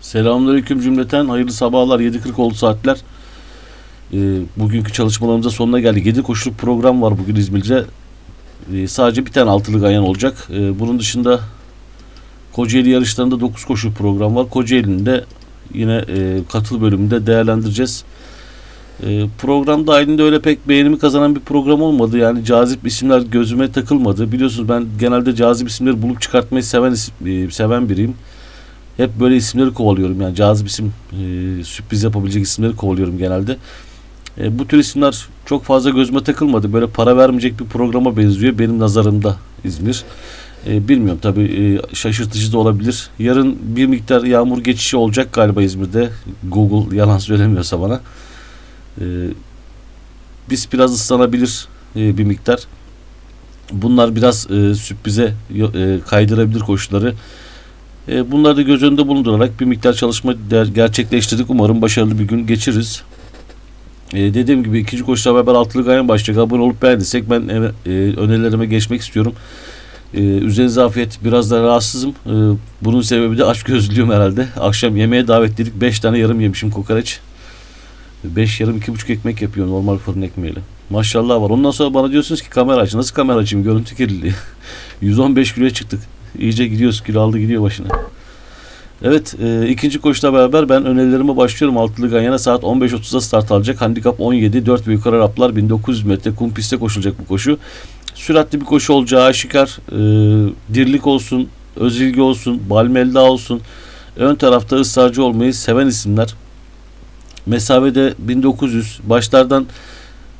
Selamünaleyküm cümleten. Hayırlı sabahlar. 7.40 oldu saatler. Ee, bugünkü çalışmalarımıza sonuna geldik. 7 koşuluk program var bugün İzmir'de. Ee, sadece bir tane altılı ganyan olacak. Ee, bunun dışında Kocaeli yarışlarında 9 koşuluk program var. Kocaeli'nin de yine e, katıl bölümünde değerlendireceğiz. Ee, program dahilinde öyle pek beğenimi kazanan bir program olmadı. Yani cazip isimler gözüme takılmadı. Biliyorsunuz ben genelde cazip isimleri bulup çıkartmayı seven e, seven biriyim. Hep böyle isimleri kovalıyorum yani cazip isim e, sürpriz yapabilecek isimleri kovalıyorum genelde. E, bu tür isimler çok fazla gözüme takılmadı. Böyle para vermeyecek bir programa benziyor benim nazarımda İzmir. E, bilmiyorum tabi şaşırtıcı da olabilir. Yarın bir miktar yağmur geçişi olacak galiba İzmir'de. Google yalan söylemiyorsa bana. E, biz biraz ıslanabilir e, bir miktar. Bunlar biraz e, sürprize e, kaydırabilir koşuları. E, Bunları da göz önünde bulundurarak bir miktar çalışma gerçekleştirdik. Umarım başarılı bir gün geçiririz. E, dediğim gibi ikinci koşuyla beraber altılı ganyan başlayacak. Abone olup beğendiysek ben e, önerilerime geçmek istiyorum. E, üzerinize afiyet. Biraz da rahatsızım. E, bunun sebebi de aç gözlüğüm herhalde. Akşam yemeğe davetledik. 5 tane yarım yemişim kokoreç. 5 yarım 2,5 ekmek yapıyor normal fırın ekmeğiyle. Maşallah var. Ondan sonra bana diyorsunuz ki kamera aç. Nasıl kamera açayım? Görüntü kirliliği. 115 kiloya çıktık. İyice gidiyoruz. Kilo aldı gidiyor başına. Evet e, ikinci koşuyla beraber ben önerilerime başlıyorum. Altılı Ganyan'a saat 15.30'da start alacak. Handikap 17. 4 ve yukarı Araplar 1900 metre kum pistte koşulacak bu koşu. Süratli bir koşu olacağı aşikar. E, dirlik olsun, özilgi olsun, balmelda olsun. Ön tarafta ısrarcı olmayı seven isimler. Mesafede 1900. Başlardan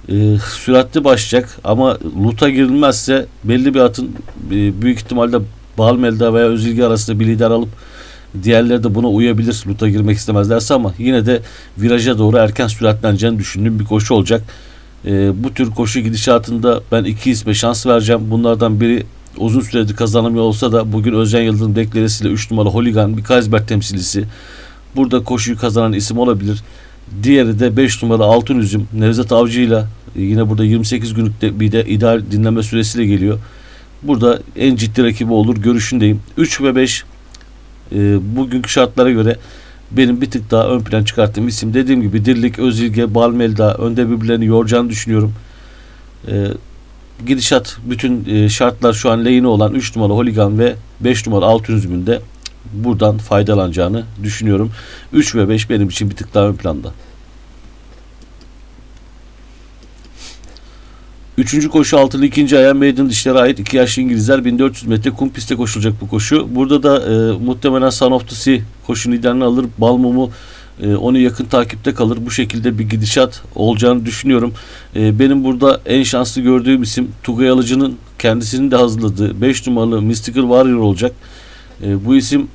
e, süratli başlayacak ama luta girilmezse belli bir atın e, büyük ihtimalle Balmelda veya Özilgi arasında bir lider alıp diğerleri de buna uyabilir. Luta girmek istemezlerse ama yine de viraja doğru erken süratleneceğini düşündüğüm bir koşu olacak. E, bu tür koşu gidişatında ben iki isme şans vereceğim. Bunlardan biri uzun süredir kazanamıyor olsa da bugün Özcan Yıldırım deklaresiyle 3 numara Holigan bir Kaysberg temsilcisi. Burada koşuyu kazanan isim olabilir. Diğeri de 5 numara Altın Üzüm Nevzat Avcı'yla e, yine burada 28 günlük de bir de ideal dinleme süresiyle geliyor. Burada en ciddi rakibi olur görüşündeyim. 3 ve 5 e, bugünkü şartlara göre benim bir tık daha ön plan çıkarttığım isim. Dediğim gibi Dirlik, Özilge, Balmelda önde birbirlerini yoracağını düşünüyorum. E, gidişat bütün e, şartlar şu an lehine olan 3 numara Holigan ve 5 numara Altın Üzüm'ünde buradan faydalanacağını düşünüyorum. 3 ve 5 benim için bir tık daha ön planda. Üçüncü koşu altılı ikinci ayağı Maiden dişlere ait iki yaşlı İngilizler 1400 metre kum pistte koşulacak bu koşu. Burada da e, muhtemelen Son of the Sea koşu liderini alır. Balmum'u e, onu yakın takipte kalır. Bu şekilde bir gidişat olacağını düşünüyorum. E, benim burada en şanslı gördüğüm isim Tugay Alıcı'nın kendisinin de hazırladığı 5 numaralı Mystical Warrior olacak. E, bu isim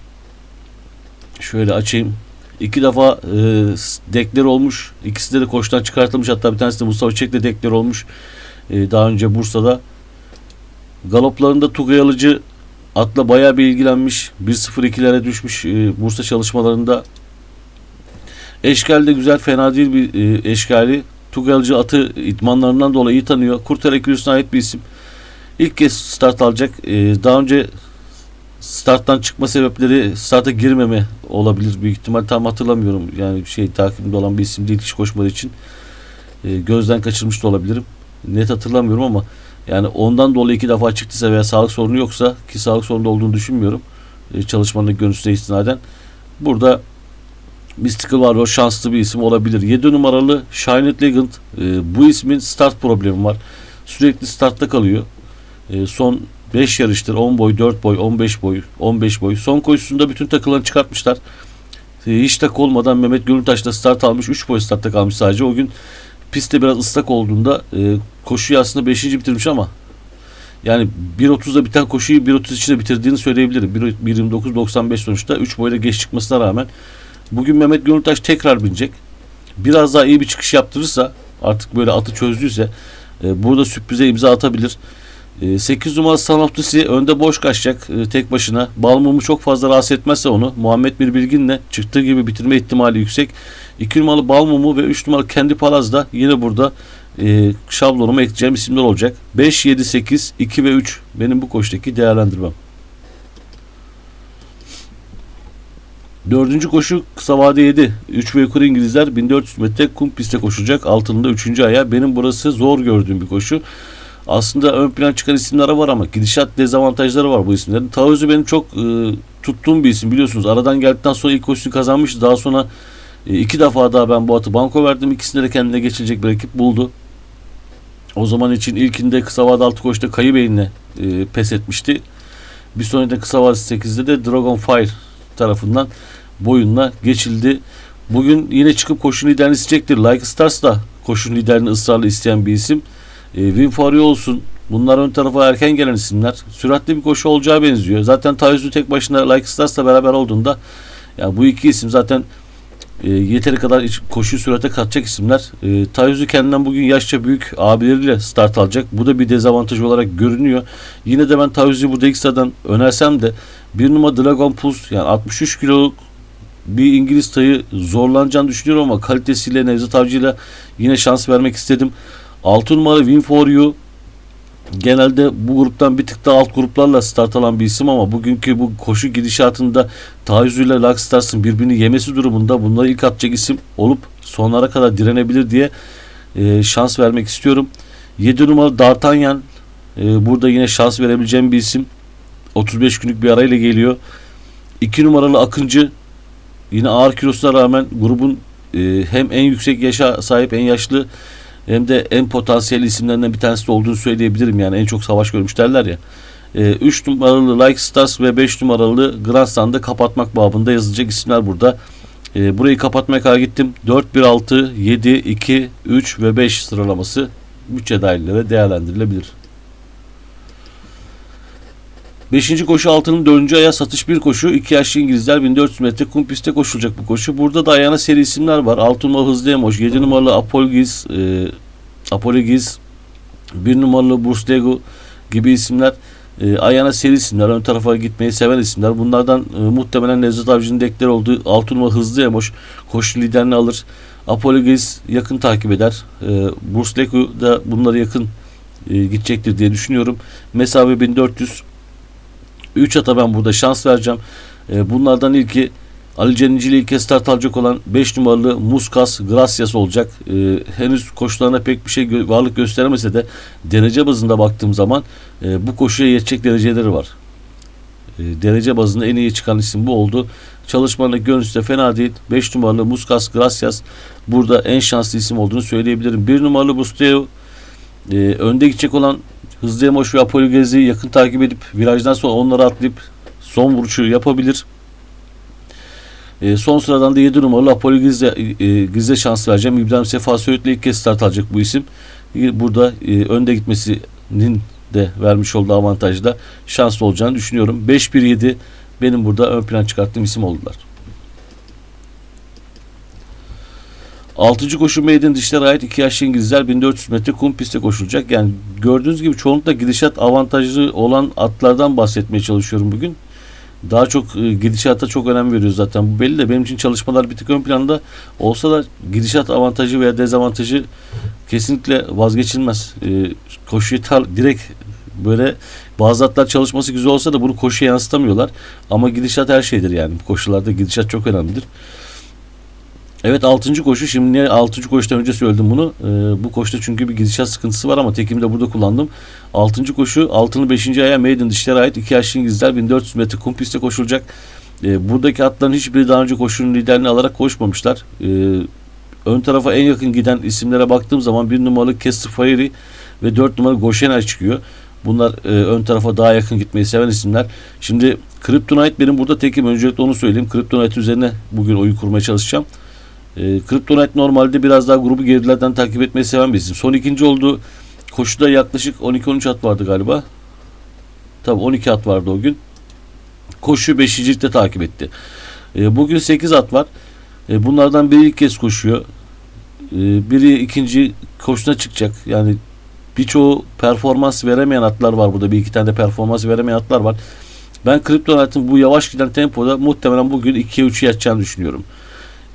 şöyle açayım. İki defa e, dekler olmuş. İkisi de, de koştan çıkartılmış. Hatta bir tanesi de Mustafa Çek'le dekler olmuş. E, daha önce Bursa'da. Galoplarında Tugay Alıcı atla bayağı bir ilgilenmiş. 1-0-2'lere düşmüş e, Bursa çalışmalarında. Eşkal de güzel fena değil bir e, eşkali. Tugay Alıcı atı idmanlarından dolayı iyi tanıyor. Kurtarek Yürüsü'ne ait bir isim. İlk kez start alacak. E, daha önce starttan çıkma sebepleri starta girmeme olabilir büyük ihtimal tam hatırlamıyorum yani şey takipimde olan bir isim değil hiç koşmadığı için E, gözden kaçırmış da olabilirim net hatırlamıyorum ama yani ondan dolayı iki defa çıktıysa veya sağlık sorunu yoksa ki sağlık sorunu olduğunu düşünmüyorum e, çalışmanın görüntüsüne istinaden. Burada Mystical o şanslı bir isim olabilir. 7 numaralı Shinet Legend e, bu ismin start problemi var. Sürekli startta kalıyor. E, son 5 yarıştır 10 boy 4 boy 15 boy 15 boy. Son koşusunda bütün takılarını çıkartmışlar. E, hiç tak olmadan Mehmet Gönültaş da start almış 3 boy startta kalmış sadece. O gün pistte biraz ıslak olduğunda e, koşuyu aslında 5. bitirmiş ama yani 1.30'da biten koşuyu 1.30 içinde bitirdiğini söyleyebilirim. 1.29.95 sonuçta 3 boyla geç çıkmasına rağmen bugün Mehmet Gönültaş tekrar binecek. Biraz daha iyi bir çıkış yaptırırsa artık böyle atı çözdüyse e, burada sürprize imza atabilir. E, 8 numaralı Sanoptisi önde boş kaçacak e, tek başına. Balmum'u çok fazla rahatsız etmezse onu Muhammed Bir Bilgin'le çıktığı gibi bitirme ihtimali yüksek. 2 numaralı Balmum'u ve 3 numaralı Kendi Palaz da yine burada e, şablonuma ekleyeceğim isimler olacak. 5, 7, 8, 2 ve 3 benim bu koştaki değerlendirmem. Dördüncü koşu kısa vade 7. 3 ve yukarı İngilizler 1400 metre kum pistte koşacak. Altında 3. aya. Benim burası zor gördüğüm bir koşu. Aslında ön plan çıkan isimler var ama gidişat dezavantajları var bu isimlerin. Taözü benim çok e, tuttuğum bir isim biliyorsunuz. Aradan geldikten sonra ilk koşusunu kazanmıştı. Daha sonra e, iki defa daha ben bu atı banko verdim. İkisinde de kendine geçilecek bir rakip buldu. O zaman için ilkinde kısa vade 6 koşuda Kayı Bey'inle e, pes etmişti. Bir sonraki kısa vade 8'de de Dragon Fire tarafından boyunla geçildi. Bugün yine çıkıp koşun liderini isteyecektir. Like Stars da koşun liderini ısrarla isteyen bir isim. E, Fury olsun. Bunlar ön tarafa erken gelen isimler. Süratli bir koşu olacağı benziyor. Zaten Tayyüzü tek başına Like Stars'la beraber olduğunda yani bu iki isim zaten e, yeteri kadar koşu sürate katacak isimler. E, Tayyüzü kendinden bugün yaşça büyük abileriyle start alacak. Bu da bir dezavantaj olarak görünüyor. Yine de ben Tayyüzü'yü burada ilk sıradan önersem de bir numara Dragon Pulse yani 63 kiloluk bir İngiliz tayı zorlanacağını düşünüyorum ama kalitesiyle Nevzat Avcı'yla yine şans vermek istedim. 6 numara Win For You genelde bu gruptan bir tık daha alt gruplarla start alan bir isim ama bugünkü bu koşu gidişatında Tayyüzü ile Lakstars'ın birbirini yemesi durumunda bunları ilk atacak isim olup sonlara kadar direnebilir diye e, şans vermek istiyorum. 7 numara D'Artagnan e, burada yine şans verebileceğim bir isim. 35 günlük bir arayla geliyor. 2 numaralı Akıncı yine ağır kilosuna rağmen grubun e, hem en yüksek yaşa sahip en yaşlı hem de en potansiyel isimlerinden bir tanesi olduğunu söyleyebilirim. Yani en çok savaş görmüş derler ya. 3 numaralı Like Stars ve 5 numaralı Grandstand'ı kapatmak babında yazılacak isimler burada. E, burayı kapatmaya karar gittim. 4, 1, 6, 7, 2, 3 ve 5 sıralaması bütçe dahillere değerlendirilebilir. Beşinci koşu altının dördüncü aya satış bir koşu. iki yaşlı İngilizler 1400 metre kum pistte koşulacak bu koşu. Burada da ayağına seri isimler var. 6 numaralı Hızlı Emoş, 7 numaralı Apolgiz, e, Apolgiz, 1 numaralı Burslego gibi isimler. E, ayağına seri isimler. Ön tarafa gitmeyi seven isimler. Bunlardan e, muhtemelen Nevzat Avcı'nın dekleri olduğu 6 numaralı Hızlı Emoş koşu liderini alır. Apolgiz yakın takip eder. E, Burslego da bunları yakın e, gidecektir diye düşünüyorum. Mesafe 1400 3 ata ben burada şans vereceğim. E, bunlardan ilki Ali Cenici ile ilk kez start alacak olan 5 numaralı Muskas Gracias olacak. E, henüz koşularına pek bir şey gö- varlık gösteremese de derece bazında baktığım zaman e, bu koşuya yetecek dereceleri var. E, derece bazında en iyi çıkan isim bu oldu. Çalışmanın görüntüsü de fena değil. 5 numaralı Muskas Gracias burada en şanslı isim olduğunu söyleyebilirim. 1 numaralı Busteo e, önde gidecek olan Hızlı Emoş ve Apollo yakın takip edip virajdan sonra onları atlayıp son vuruşu yapabilir. E, son sıradan da 7 numaralı Apollo Giz'e, e, Giz'e şans vereceğim. İbrahim Sefa Söğüt'le ilk kez start alacak bu isim. E, Burada e, önde gitmesinin de vermiş olduğu avantajla şanslı olacağını düşünüyorum. 5-1-7 benim burada ön plan çıkarttığım isim oldular. Altıncı koşu meydan dişlere ait iki yaşlı İngilizler 1400 metre kum pistte koşulacak. Yani gördüğünüz gibi çoğunlukla gidişat avantajlı olan atlardan bahsetmeye çalışıyorum bugün. Daha çok e, gidişata çok önem veriyoruz zaten. Bu belli de benim için çalışmalar bir tık ön planda olsa da gidişat avantajı veya dezavantajı kesinlikle vazgeçilmez. E, koşuyu tar- direkt böyle bazı atlar çalışması güzel olsa da bunu koşuya yansıtamıyorlar. Ama gidişat her şeydir yani. Bu koşularda gidişat çok önemlidir. Evet 6. koşu. Şimdi niye 6. koşudan önce söyledim bunu. Ee, bu koşuda çünkü bir gidişat sıkıntısı var ama tekimi de burada kullandım. 6. koşu altını 5. aya Maiden dişlere ait 2 yaşlı İngilizler 1400 metre kum pistte koşulacak. Ee, buradaki atların hiçbiri daha önce koşunun liderini alarak koşmamışlar. Ee, ön tarafa en yakın giden isimlere baktığım zaman 1 numaralı Fiery ve 4 numaralı Goşenay çıkıyor. Bunlar e, ön tarafa daha yakın gitmeyi seven isimler. Şimdi Kryptonite benim burada tekim. Öncelikle onu söyleyeyim. Kryptonite üzerine bugün oyun kurmaya çalışacağım. E, Kryptonite normalde biraz daha grubu gerilerden takip etmeyi seven bir isim. Son ikinci oldu. Koşuda yaklaşık 12-13 at vardı galiba. Tabi 12 at vardı o gün. Koşu 5. ciltte takip etti. E, bugün 8 at var. E, bunlardan biri ilk kez koşuyor. E, biri ikinci koşuna çıkacak. Yani birçoğu performans veremeyen atlar var burada. Bir iki tane de performans veremeyen atlar var. Ben Kryptonite'ın bu yavaş giden tempoda muhtemelen bugün 2'ye 3'ü yatacağını düşünüyorum.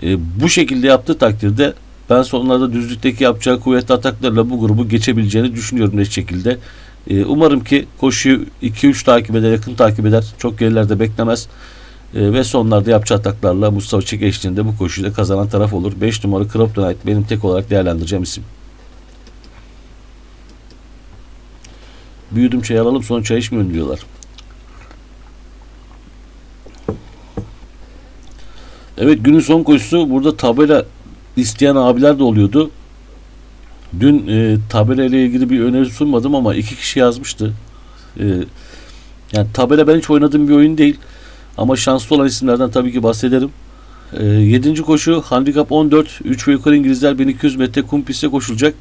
E, bu şekilde yaptığı takdirde ben sonlarda düzlükteki yapacağı kuvvetli ataklarla bu grubu geçebileceğini düşünüyorum net şekilde. E, umarım ki koşuyu 2-3 takip eder, yakın takip eder. Çok gerilerde beklemez. E, ve sonlarda yapacağı ataklarla Mustafa Çek eşliğinde bu koşuyu da kazanan taraf olur. 5 numara Kryptonite benim tek olarak değerlendireceğim isim. Büyüdüm çay alalım sonra çay içmiyorum diyorlar. Evet günün son koşusu burada tabela isteyen abiler de oluyordu. Dün e, tabela ile ilgili bir öneri sunmadım ama iki kişi yazmıştı. E, yani tabela ben hiç oynadığım bir oyun değil. Ama şanslı olan isimlerden tabii ki bahsederim. E, yedinci koşu handikap 14. 3 ve yukarı İngilizler 1200 metre kum pistte koşulacak.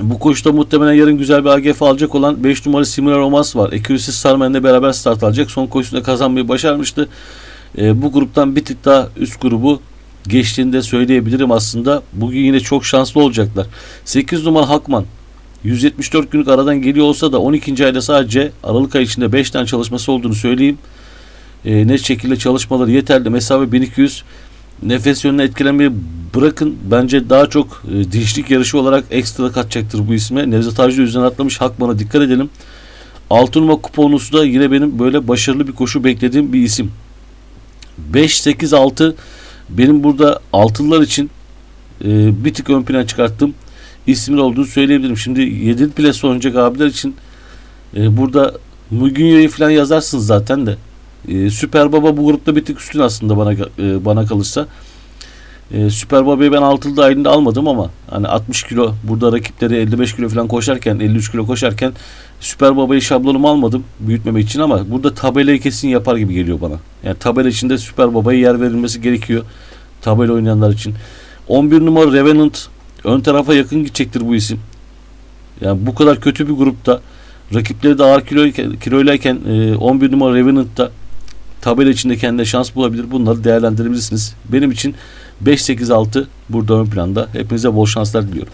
Bu koşuda muhtemelen yarın güzel bir AGF alacak olan 5 numaralı Similar Romas var. Ekürisi Sarmen'le beraber start alacak. Son koşusunda kazanmayı başarmıştı. E, bu gruptan bir tık daha üst grubu geçtiğini de söyleyebilirim aslında. Bugün yine çok şanslı olacaklar. 8 numara Hakman 174 günlük aradan geliyor olsa da 12. ayda sadece Aralık ayı içinde 5 tane çalışması olduğunu söyleyeyim. E, net şekilde çalışmaları yeterli. Mesafe 1200. Nefes yönüne etkilenmeyi bırakın. Bence daha çok e, dişlik yarışı olarak ekstra katacaktır bu isme. Nevzat Avcı üzerine atlamış Hakman'a dikkat edelim. 6 numara kuponusu da yine benim böyle başarılı bir koşu beklediğim bir isim. 5, 8, 6 benim burada altılılar için e, bir tık ön plana çıkarttım. İsmin olduğunu söyleyebilirim. Şimdi 7 plase oynayacak abiler için e, burada Muginyo'yu falan yazarsınız zaten de. E, Süper Baba bu grupta bir tık üstün aslında bana e, bana kalırsa. E, Süper Baba'yı ben altılı dahilinde almadım ama hani 60 kilo burada rakipleri 55 kilo falan koşarken 53 kilo koşarken Süper Baba'yı şablonumu almadım büyütmemek için ama burada tabelayı kesin yapar gibi geliyor bana. Yani tabela içinde Süper Baba'ya yer verilmesi gerekiyor. Tabela oynayanlar için. 11 numara Revenant ön tarafa yakın gidecektir bu isim. Yani bu kadar kötü bir grupta rakipleri de ağır kilo, kiloylayken e, 11 numara Revenant'ta tabela içinde kendine şans bulabilir. Bunları değerlendirebilirsiniz. Benim için 5-8-6 burada ön planda. Hepinize bol şanslar diliyorum.